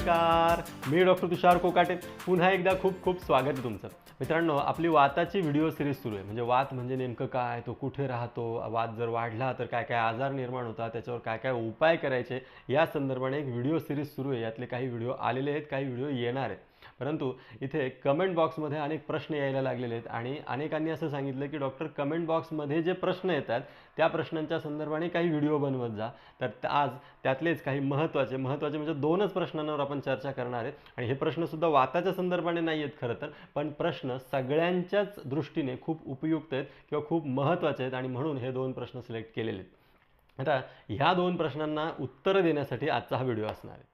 नमस्कार. मी डॉक्टर तुषार कोकाटे. पुन्हा एकदा खूप खूप स्वागत आहे तुमचं. मित्रांनो आपली वाताची व्हिडिओ सिरीज सुरू आहे. म्हणजे वात म्हणजे नेमकं काय? तो कुठे राहतो? वात जर वाढला तर काय काय आजार निर्माण होतात? त्याच्यावर काय काय उपाय करायचे? या संदर्भाने एक व्हिडिओ सिरीज सुरू आहे. यातले काही व्हिडिओ आलेले आहेत काही व्हिडिओ येणार आहेत. परंतु इथे कमेंट बॉक्समध्ये अनेक प्रश्न यायला लागलेले आहेत आणि अनेकांनी असं सांगितलं की डॉक्टर कमेंट बॉक्समध्ये जे प्रश्न येतात त्या प्रश्नांच्या संदर्भाने काही व्हिडिओ बनवत जा. तर आज त्यातलेच काही महत्त्वाचे महत्त्वाचे म्हणजे दोनच प्रश्नांवर आपण चर्चा करणार आहेत. आणि हे प्रश्नसुद्धा वाताच्या संदर्भाने नाही आहेत खरं तर पण प्रश्न सगळ्यांच्याच दृष्टीने खूप उपयुक्त आहेत किंवा खूप महत्त्वाचे आहेत आणि म्हणून हे दोन प्रश्न सिलेक्ट केलेले आहेत. आता ह्या दोन प्रश्नांना उत्तरं देण्यासाठी आजचा हा व्हिडिओ असणार आहे.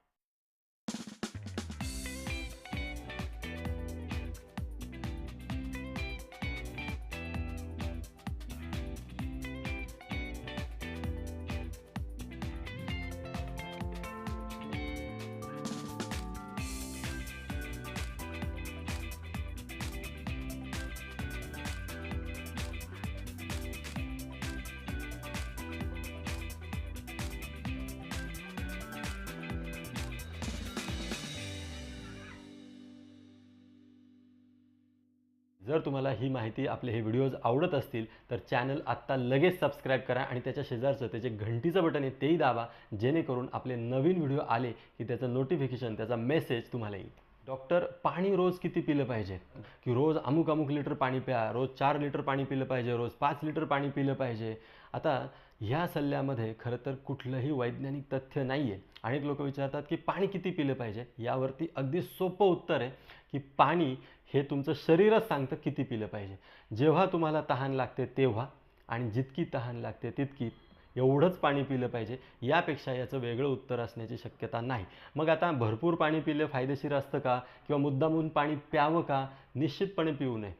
जर तुम्हाला ही माहिती आपले हे व्हिडिओज आवडत असतील तर चॅनल आत्ता लगेच सबस्क्राईब करा आणि त्याच्या शेजारचं त्याचे घंटीचं बटन आहे तेही दाबा जेणेकरून आपले नवीन व्हिडिओ आले की त्याचं नोटिफिकेशन त्याचा मेसेज तुम्हाला येईल. डॉक्टर पाणी रोज किती पिलं पाहिजे? की रोज अमुक अमुक लिटर पाणी प्या रोज चार लिटर पाणी पिलं पाहिजे रोज पाच लिटर पाणी पिलं पाहिजे? आता ह्या सल्ल्यामध्ये खरं तर कुठलंही वैज्ञानिक तथ्य नाही आहे अनेक लोक विचारतात की पाणी किती पिलं पाहिजे? यावरती अगदी सोपं उत्तर आहे की पाणी हे तुमचं शरीरच सांगतं किती पिलं पाहिजे. जेव्हा तुम्हाला तहान लागते तेव्हा आणि जितकी तहान लागते तितकी एवढंच पाणी पिलं पाहिजे यापेक्षा याचं वेगळं उत्तर असण्याची शक्यता नाही. मग आता भरपूर पाणी पिलं फायदेशीर असतं का? किंवा मुद्दामून पाणी प्यावं का? निश्चितपणे पिऊ नये.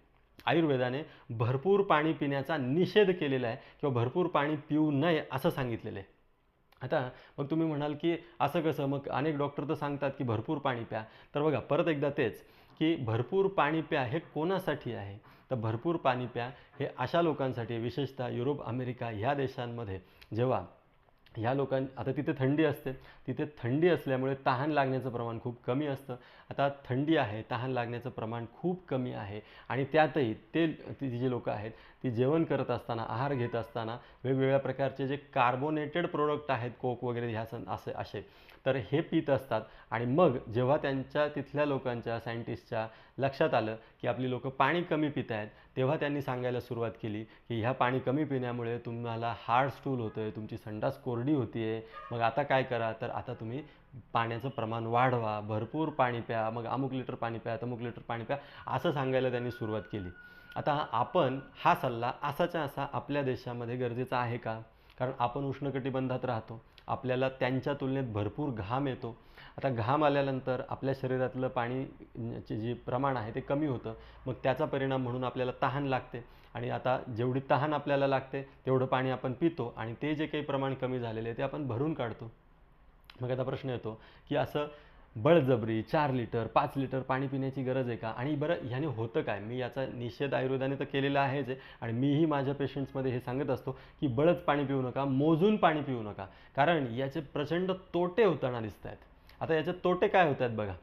आयुर्वेदाने भरपूर पाणी पिण्याचा निषेध केलेला आहे किंवा भरपूर पाणी पिऊ नये असं सांगितलेलं आहे. आता मग तुम्ही म्हणाल की असं कसं? मग अनेक डॉक्टर तर सांगतात की भरपूर पाणी प्या. तर बघा परत एकदा तेच की भरपूर पाणी प्या हे कोणासाठी आहे? तर भरपूर पाणी प्या हे अशा लोकांसाठी विशेषतः युरोप अमेरिका ह्या देशांमध्ये. जेव्हा ह्या लोकां आता तिथे थंडी असते. तिथे थंडी असल्यामुळे तहान लागण्याचं प्रमाण खूप कमी असतं. आता थंडी आहे तहान लागण्याचं प्रमाण खूप कमी आहे. आणि त्यातही ते जे जी लोकं आहेत ती जेवण करत असताना आहार घेत असताना वेगवेगळ्या प्रकारचे जे कार्बोनेटेड प्रोडक्ट आहेत कोक वगैरे ह्या सण असे असे. तर हे पित असतात आणि मग जेव्हा त्यांच्या तिथल्या लोकांच्या सायंटिस्टच्या लक्षात आलं की आपली लोकं पाणी कमी पित आहेत तेव्हा त्यांनी सांगायला सुरुवात केली की ह्या पाणी कमी पिण्यामुळे तुम्हाला हार्ड स्टूल होतो आहे तुमची संडास कोरडी होती आहे मग आता काय करा? तर आता तुम्ही पाण्याचं प्रमाण वाढवा भरपूर पाणी प्या मग अमुक लिटर पाणी प्या तमुक लिटर पाणी प्या असं सांगायला त्यांनी सुरुवात केली. आता आपण हा सल्ला असाच्या असा आपल्या देशामध्ये गरजेचा आहे का? कारण आपण उष्णकटिबंधात राहतो आपल्याला त्यांच्या तुलनेत भरपूर घाम येतो. आता घाम आल्यानंतर आपल्या शरीरातलं पाणीचे जे प्रमाण आहे ते कमी होतं. मग त्याचा परिणाम म्हणून आपल्याला तहान लागते. आणि आता जेवढी तहान आपल्याला लागते तेवढं पाणी आपण पितो आणि ते जे काही प्रमाण कमी झालेले आहे ते आपण भरून काढतो. मग आता प्रश्न येतो की असं बळजबरी चार लिटर पाच लिटर पाणी पिण्याची गरज आहे का? आणि बरं ह्याने होतं काय? मी याचा निषेध आयुर्वेदाने तर केलेला आहेच आहे. आणि मीही माझ्या पेशंट्समध्ये हे सांगत असतो की बळच पाणी पिऊ नका मोजून पाणी पिऊ नका. कारण याचे प्रचंड तोटे होताना दिसत आहेत आता याचे तोटे काय होत आहेत बघा.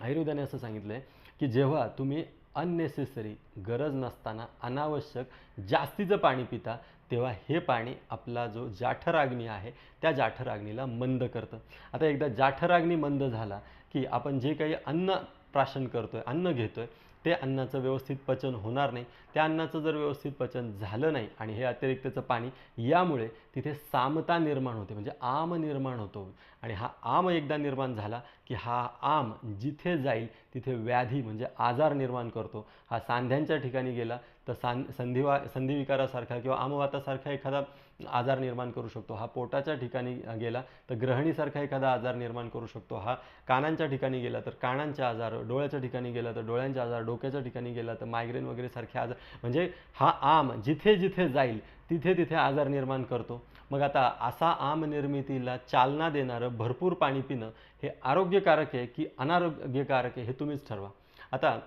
आयुर्वेदाने असं सांगितलं आहे की जेव्हा तुम्ही अननेसेसरी गरज नसताना अनावश्यक जास्तीचं पाणी पिता तेव्हा हे पाणी आपला जो जाठराग्नी आहे त्या जाठराग्नीला मंद करतं. आता एकदा जाठराग्नी मंद झाला की आपण जे काही अन्न प्राशन करतो आहे अन्न घेतो आहे ते अन्नाचं व्यवस्थित पचन होणार नाही. त्या अन्नाचं जर व्यवस्थित पचन झालं नाही आणि हे अतिरिक्तचं पाणी यामुळे तिथे सामता निर्माण होते म्हणजे आम निर्माण होतो. आणि हा आम एकदा निर्माण झाला की हा आम जिथे जाईल तिथे व्याधी म्हणजे आजार निर्माण करतो. हा सांध्यांच्या ठिकाणी गेला तर सांध संधिवा संधिविकारासारखा किंवा आमवातासारखा एखादा आजार निर्माण करू शकतो. हा पोटाच्या ठिकाणी गेला तर ग्रहणीसारखा एखादा आजार निर्माण करू शकतो. हा कानांच्या ठिकाणी गेला तर कानांचे आजार डोळ्याच्या ठिकाणी गेला तर डोळ्यांचे आजार डोक्याच्या ठिकाणी गेला तर मायग्रेन वगैरे सारखे आजार. म्हणजे हा आम जिथे जिथे जाईल तिथे तिथे आजार निर्माण करतो. मग आता असा आम निर्मितीला चालना देणारं भरपूर पाणी पिणं हे आरोग्यकारक आहे की अनारोग्यकारक आहे हे तुम्हीच ठरवा. आता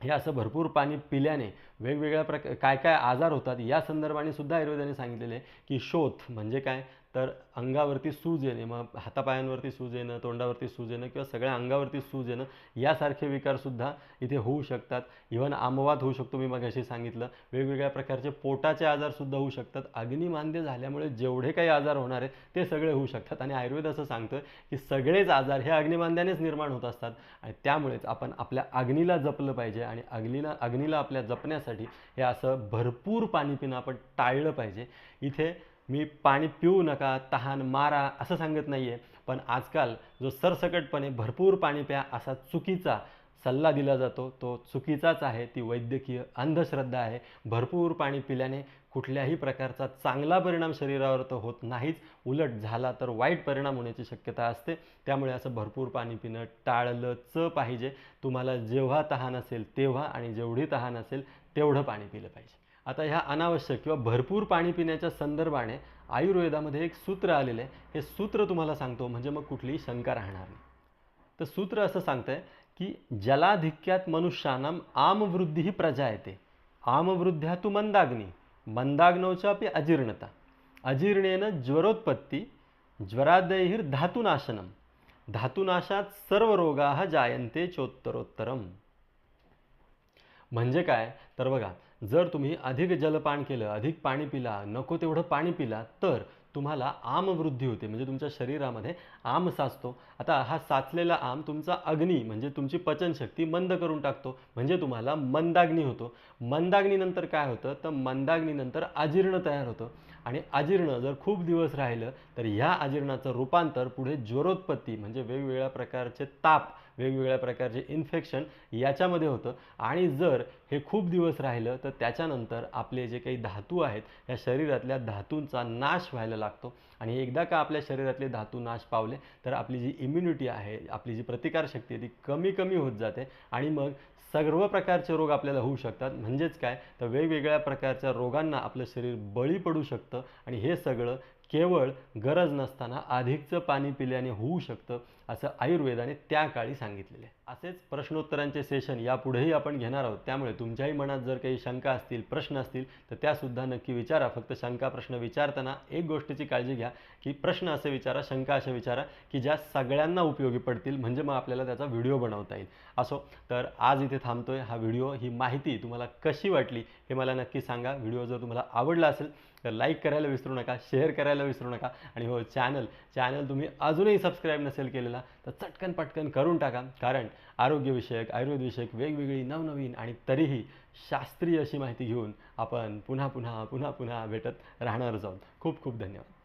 हे असं भरपूर पाणी पिल्याने वेगवेगळ्या प्रकार काय काय आजार होतात या संदर्भाने सुद्धा आयुर्वेदाने सांगितलेले आहे की शोथ म्हणजे काय? तर अंगावरती सूज येणे मग हातापायांवरती सूज येणं तोंडावरती सूज येणं किंवा सगळ्या अंगावरती सूज येणं यासारखे विकारसुद्धा इथे होऊ शकतात. इव्हन आमवाद होऊ शकतो मी मगाशी सांगितलं. वेगवेगळ्या प्रकारचे पोटाचे आजारसुद्धा होऊ शकतात. अग्निमांद्य झाल्यामुळे जेवढे काही आजार होणार आहेत ते सगळे होऊ शकतात. आणि आयुर्वेद असं सांगतं की सगळेच आजार हे अग्निमांद्यानेच निर्माण होत असतात. आणि त्यामुळेच आपण आपल्या अग्नीला जपलं पाहिजे आणि अग्नीला अग्नीला आपल्या जपण्यासाठी हे असं भरपूर पाणी पिणं आपण टाळलं पाहिजे. इथे मी पाणी पिऊ नका तहान मारा असं सांगत नाही आहे पण आजकाल जो सरसकटपणे भरपूर पाणी प्या असा चुकीचा सल्ला दिला जातो. तो चुकीचाच आहे. ती वैद्यकीय अंधश्रद्धा आहे. भरपूर पाणी पिल्याने कुठल्याही प्रकारचा चांगला परिणाम शरीरावर तर होत नाहीच. उलट झाला तर वाईट परिणाम होण्याची शक्यता असते. त्यामुळे असं भरपूर पाणी पिणं टाळलंच पाहिजे. तुम्हाला जेव्हा तहान असेल तेव्हा आणि जेवढी तहान असेल तेवढं पाणी पिलं पाहिजे. आता ह्या अनावश्यक किंवा भरपूर पाणी पिण्याच्या संदर्भाने आयुर्वेदामध्ये एक सूत्र आलेलं आहे. हे सूत्र तुम्हाला सांगतो म्हणजे मग कुठलीही शंका राहणार नाही. तर सूत्र असं सांगतंय की जलाधिक्यात मनुष्यानाम आमवृद्धी प्रजा येते. आमवृद्ध्या तू मंदाग्नी मंदाग्नोचापी अजीर्णता. अजीर्णेन ज्वरोत्पत्ती ज्वरादयीर धातुनाशनम धातुनाशात सर्व रोगा जायन्ते चोत्तरोत्तरम. म्हणजे काय? तर बघा जर तुम्ही अधिक जलपान केलं अधिक पाणी पिला नको तेवढं पाणी पिला तर तुम्हाला आमवृद्धी होते. म्हणजे तुमच्या शरीरामध्ये आम साचतो. आता हा साचलेला आम तुमचा अग्नी म्हणजे तुमची पचनशक्ती मंद करून टाकतो. म्हणजे तुम्हाला मंदाग्नी होतो. मंदाग्नीनंतर काय होतं? तर मंदाग्नीनंतर अजीर्ण तयार होतं. आणि अजीर्ण जर खूप दिवस राहिलं तर ह्या अजीर्णाचं रूपांतर पुढे ज्वरोत्पत्ती म्हणजे वेगवेगळ्या प्रकारचे ताप वेगवेगळ्या प्रकारचे इन्फेक्शन याच्यामध्ये होतं. आणि जर हे खूप दिवस राहिलं तर त्याच्यानंतर आपले जे काही धातू आहेत या शरीरातल्या धातूंचा नाश व्हायला लागतो. आणि एकदा का आपल्या शरीरातले धातू नाश पावले तर आपली जी इम्युनिटी आहे आपली जी प्रतिकारशक्ती आहे ती कमी कमी होत जाते. आणि मग सर्व प्रकारचे रोग आपल्याला होऊ शकतात. म्हणजेच काय? तर वेगवेगळ्या प्रकारच्या रोगांना आपलं शरीर बळी पडू शकतं. आणि हे सगळं केवळ गरज नसताना अधिकचं पाणी पिल्याने होऊ शकतं. असं आयुर्वेदाने त्या काळी सांगितलेले असेच प्रश्नोत्तरांचे सेशन यापुढेही आपण घेणार आहोत. त्यामुळे तुमच्याही मनात जर काही शंका असतील प्रश्न असतील तर त्यासुद्धा नक्की विचारा. फक्त शंका प्रश्न विचारताना एक गोष्टीची काळजी घ्या की प्रश्न असे विचारा शंका असे विचारा की ज्या सगळ्यांना उपयोगी पडतील म्हणजे मग आपल्याला त्याचा व्हिडिओ बनवता येईल. असो तर आज इथे थांबतोय. हा व्हिडिओ ही माहिती तुम्हाला कशी वाटली हे मला नक्की सांगा. व्हिडिओ जर तुम्हाला आवडला असेल तर लाईक करायला विसरू नका शेअर करायला विसरू नका. आणि हो चॅनल चॅनल तुम्ही अजूनही सबस्क्राईब नसेल केलेला तर चटकन पटकन करून टाका. कारण आरोग्यविषयक आयुर्वेदविषयक वेगवेगळी नवनवीन आणि तरीही शास्त्रीय अशी माहिती घेऊन आपण पुन्हा पुन्हा पुन्हा पुन्हा भेटत राहणारच आहोत. खूप खूप धन्यवाद.